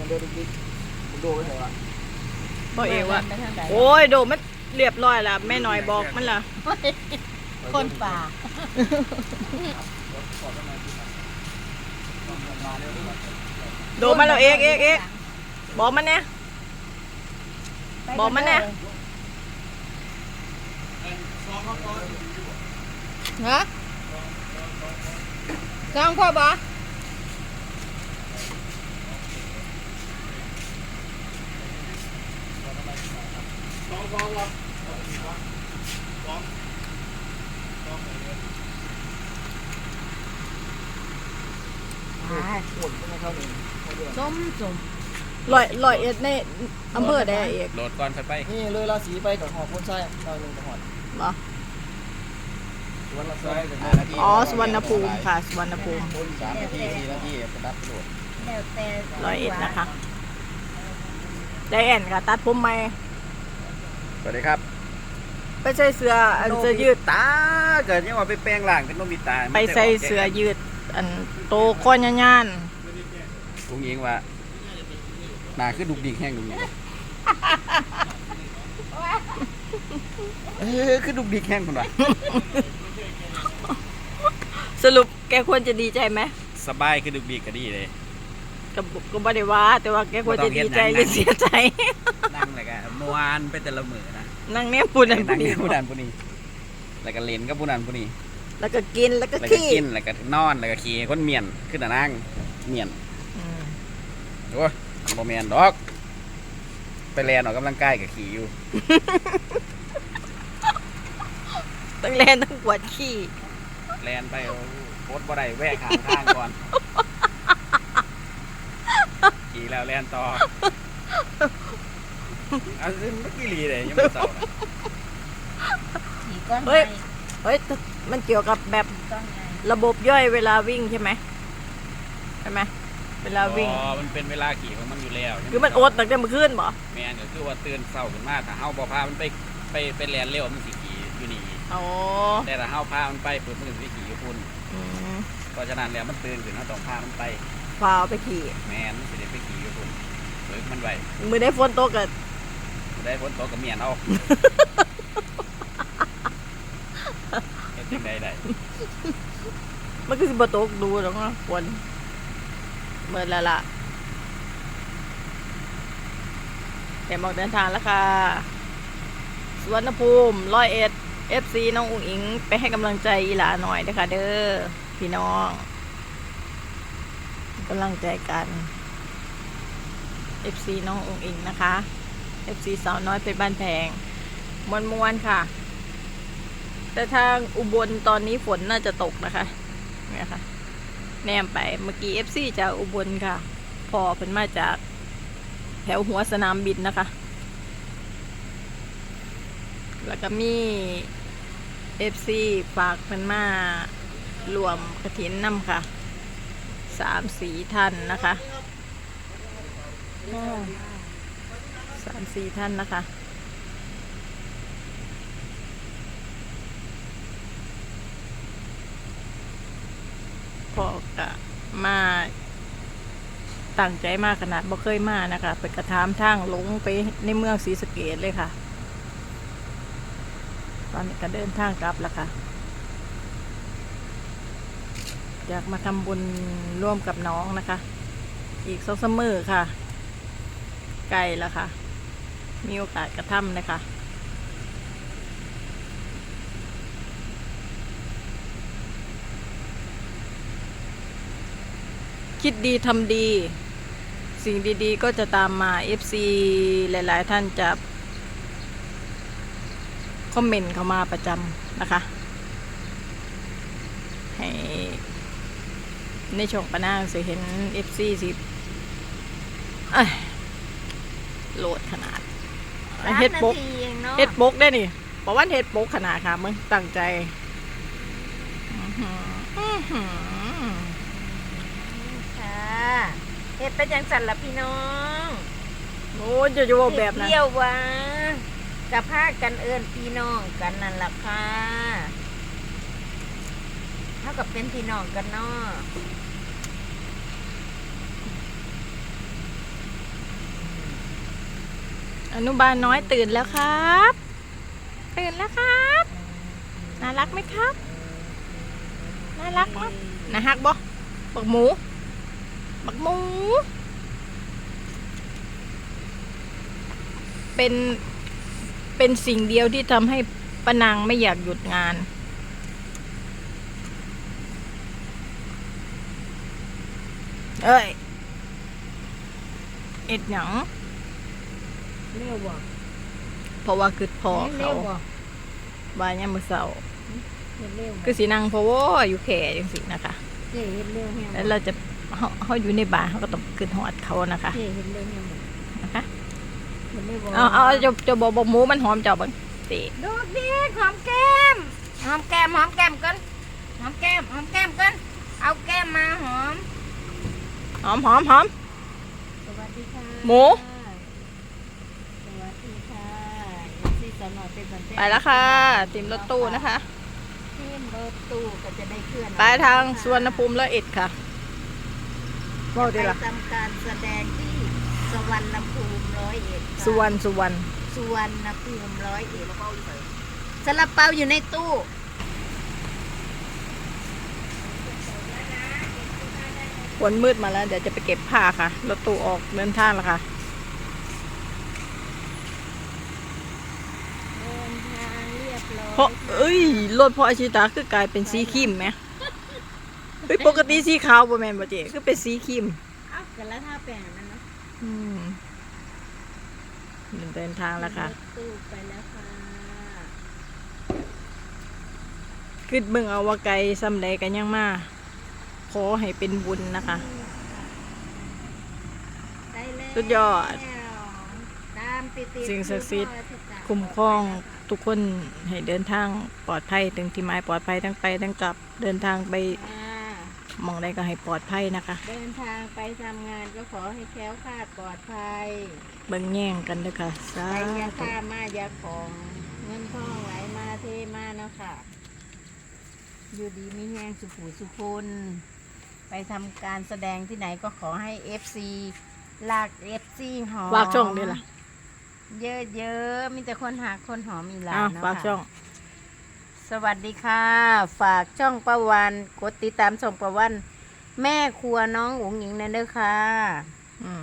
กันเดินดิ๊กผมดูไม่ใช่ว่าบอกเองว่าไปทางใดโอ้ยโดมมันเรียบร้อยแล้วแม่น้อยบอกมันล่ะคนป่าโดมมาแล้วเอกเอกเอกบอกมันเนี่ยบอกมันเนี่ยฮะจองพ่อบอ กอ่าหมุนไม่เท่านี้เท่าเดิมส้มสมลอยลอยเอ็ดในอำเภอใดเอกโหลดก่อนค่อยไปนี่เลยราศีไปกับหอพ่นไส้หน่อยหนึ่งกับหอดบอวันละไส้อ๋อสุวรรณภูมิค่ะสุวรรณภูมิสามนาทีสี่นาทีก็รับโหลดแล้วแต่ร้อยเอ็ดนะคะได้แอนค่ะ ตัดผมไหม สวัสดีครับ ไปใส่เสื้ออันเสื้อยืด ตาเกิดยังว่าไปแปลงร่างเป็นโนบิตะไปใส่เสื้อยืด อันโตคอนยานลุงยิงว่าหนาคือดุกดิกแห้งดุกดิกเออคือดุกดิกแห้งคนวะๆสรุปแกควรจะดีใจไหมสบายคือดุกดิกก็ดีเลยก็ก็บ่ได้ว่า แต่ว่าแกควรจะดีใจหรือเสียใจนั่งเลยกัน มวนไปแต่ละมือนะนั่งเนี่ยพูดนั่นพูนั่ดงนี่กับผู้นั้นผู้นี้แล้วก็เล่นกับผู้นั้นผู้นี้แล้วก็กินแล้วก็แล้วก็ขี้กินแล้วก็นอนแล้วก็ขี่คนเมียนขึ้นน่ะนั่งเมียนอืมโอ้ยบ่แม่นดอก ไปแลนออกกำลังกายกับขี่อยู่ต้องเล่นต้องปวดขี้แลนไปเอาโคตรบ่ได้แวะข้างทางก่อนขี่แล้วแลนต่อเอาซึ่งเมื่อกี้ลีเลยยังไม่เศร้านะขี่ก้อนไม้เฮ้ย มันเกี่ยวกับแบบขี่ก้อนไม้ระบบย่อยเวลาวิ่งใช่ไหมใช่ไหมเวลาวิ่ง อ๋อมันเป็นเวลาขี่ของมันอยู่แล้วคือมันอดตั้งแต่เมื่อคืนบ่แม่นก็คือว่าตื่นเศร้าขึ้นมาถ้าเฮาบ่พามันไปไปไปแลนเร็วมันสิขี่อยู่นี่อ๋อแต่ถ้าเฮาพามันไปปุ๊บมันก็สิขี่อยู่พุ่นอืมเพราะฉะนั้นแล้วมันตื่นขึ้นเฮาต้องพามันไปพาเอาไปขี่แม่นมันสิได้ไปขี่อยู่พุ่นฝึกมันไว้มือได้ฝนตกกัน ได้ฝนตกกับเมียนเอาเฮ็ดจังไดได้มันก็สิบ่ตกดูหรอกเนาะฝนเมื่อแล้วล่ะแต่หมอกเดินทางแล้วค่ะ สวนภูมิร้อยเอ็ด FC น้องอุ๋งอิง ไปให้กำลังใจอีหลาหน่อยนะคะเด้อพี่น้องกำลังใจกัน FC น้องอุ๋งอิงนะคะ FC สาวน้อยเป็นบ้านแพงมวนมวนๆค่ะ แต่ทางอุบลตอนนี้ฝนน่าจะตกนะคะเนี่ยค่ะ แนมไปเมื่อกี้ FC จากอุบลค่ะ พอเป็นมาจากแถวหัวสนามบินนะคะ แล้วก็มี FC ฝากเป็นมารวมกระถินนำค่ะสามสีท่านนะคะ สามสี่ท่านนะคะ พอกะมาตั้งใจมากขนาดบ่เคยมานะคะ ไปกระทามทางลงไปในเมืองศรีสะเกดเลยค่ะ ตอนนี้ก็เดินทางกลับแล้วค่ะ อยากมาทำบุญร่วมกับน้องนะคะ อีกสองสมมือค่ะ ไกลแล้วค่ะ มีโอกาสกระทำนะคะคิดดีทำดี สิ่งดีๆ ก็จะตามมา FC หลายๆ ท่านจะ คอมเมนต์เข้ามาประจำนะคะ ให้ ในช่องปนางสิเห็น FC สิโหลดขนาด เฮ็ดโปกสามนาทีเองเนาะเฮ็ดโปกได้นี่บอกว่าเฮ็ดโปกขนาดค่ะมึงตั้งใจอื้อหืออื้อหือค่ะเฮ็ดเป็นจังสันละพี่น้องโอ้ยจะจะว่าแบบนั้นเที่ยววะกับพากันเอินพี่น้องกันนั่นล่ะค่ะเท่ากับเป็นพี่น้องกันเนาะ อนุบาลน้อยตื่นแล้วครับ ตื่นแล้วครับ น่ารักไหมครับ น่ารักมั้ยน่าฮักบ่บักหมู บักหมู เป็น เป็นสิ่งเดียวที่ทำให้ป้านางไม่อยากหยุดงานเอ้ยเอ็ดหยัง เร็วบ่เพราะว่าคือพอเร็เขาวบ่บายยามมือเสาเฮ็ดเร็วบ่คือสีนางเพราะว่าอยู่แข่จังสินะคะเจ๊เฮ็ดเร็วแฮงแล้วเราจะเขาเขาอยู่ในบ้านเขาก็ต้องขึ้นหอดเขานะคะเจ๊เฮ็ดเร็วแฮงบ่นะคะเฮ็ดเร็วบ่เอาเอาจะจะบอกบอกหมูมันหอมเจ้าบังติดูดิหอมแก้มหอมแก้มหอมแก้มกันหอมแก้มหอมแก้มกันเอาแก้มมาหอม หอมหอมหอมสวัสดีค่ะหมู สวัสดีค่ะซี สอนอเป็นบันเทิงไปแล้วค่ะติมรถตู้นะคะ ทีมรถตู้ก็จะได้เคลื่อนไปทางสวนภูมิแล้วเอ็ดค่ะบอกไปดีละทำการแสดงที่สวรรณภูมิร้อยเอ็ดค่ะ สุวรรณสุวรรณสุวรรณภูมิร้อยเอ็ดสลับเปาอยู่ในตู้ ฝนมืดมาแล้ว เดี๋ยวจะไปเก็บผ้าค่ะ รถตู้ออกเดินทางแล้วค่ะ เดินทาง เรียบร้อยเพราะเอ้ยรถพออาชิตาคือกลายเป็นสีครีมไหมเฮ้ยปกติสีขาวบ่แม่นบ่เจ๊คือเป็นสีครีมเอ้ากันแล้วถ้าแปลงนั้นเนาะอืมเดินทางแล้วค่ะรถตู้ไปแล้วค่ะคิดเบิ่งเอาว่าไกลซ้ำใดกันยังมาขอให้เป็นบุญนะคะ ได้แล้วสุดยอด ตามติดๆสิ่งศักดิ์สิทธิ์อธิษฐานคุ้มครองทุกคนให้เดินทางปลอดภัยถึงที่หมายปลอดภัยทั้งไปทั้งกลับเดินทางไปอ่าหมองใดก็ให้ปลอดภัยนะคะ เดินทางไปทำงานก็ขอให้แคล้วคลาดปลอดภัยเบิ่งแย่งกันเด้อค่ะสาไปยาธุค่ามายาของ เงินทองไหลมาเทมาเนาะค่ะ อยู่ดีมีแห้งสุขูสุคนไปทำการแสดงที่ไหนก็ขอให้ FC ลาก FC หอม ฝากช่องด้วยล่ะ เยอะๆมีแต่คนหาคนหอมอีหลาอ้าวนเนาะฝากช่องค่ะสวัสดีค่ะ ฝากช่องประวันกดติดตามช่องประวัน แม่ครัวน้องอุ๋งหญิงนั่นเด้อค่ะอืม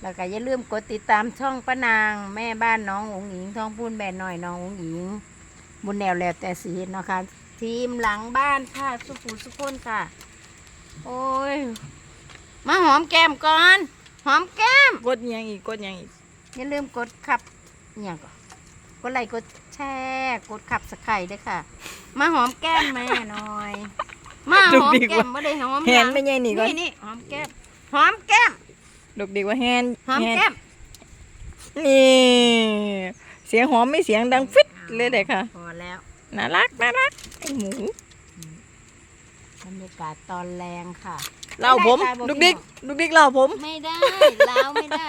แล้วก็อย่าลืมกดติดตามช่องป้านาง แม่บ้านน้องอุ๋งหญิงท้องพูนแบนหน่อยน้องอุ๋งหญิง บุญแนวแล้วแต่สีเห็นเนาะคะทีมหลังบ้านค่ะสุขุสุขคนค่ะ โอ้ย มาหอมแก้มก่อน หอมแก้ม กดอิหยังอีก กดอิหยังอีก อย่าลืมกดขับอหย่างก่อนกดไลค์กดแชร์กดขับสไครด้วยค่ะ มาหอมแก้มแม่หน่อย มาหอมแก้มไม่ได้หอมแฮหลันงไม่ใช่นี่ก่อนนี่นี่หอมแก้มหอมแก้มลูกดีกว่าแฮนหอมแฮนแก้มนี่เสียงหอมไม่เสียงดังฟิตเลยเด็กค่ะพอแล้วน่ารักน่ารักไอหมูบรรยากาศตอนแรงค่ะเล่าผมได้ได้ลูกดิกลูกดิกเล่าผม ไม่ได้ล้าวไม่ได้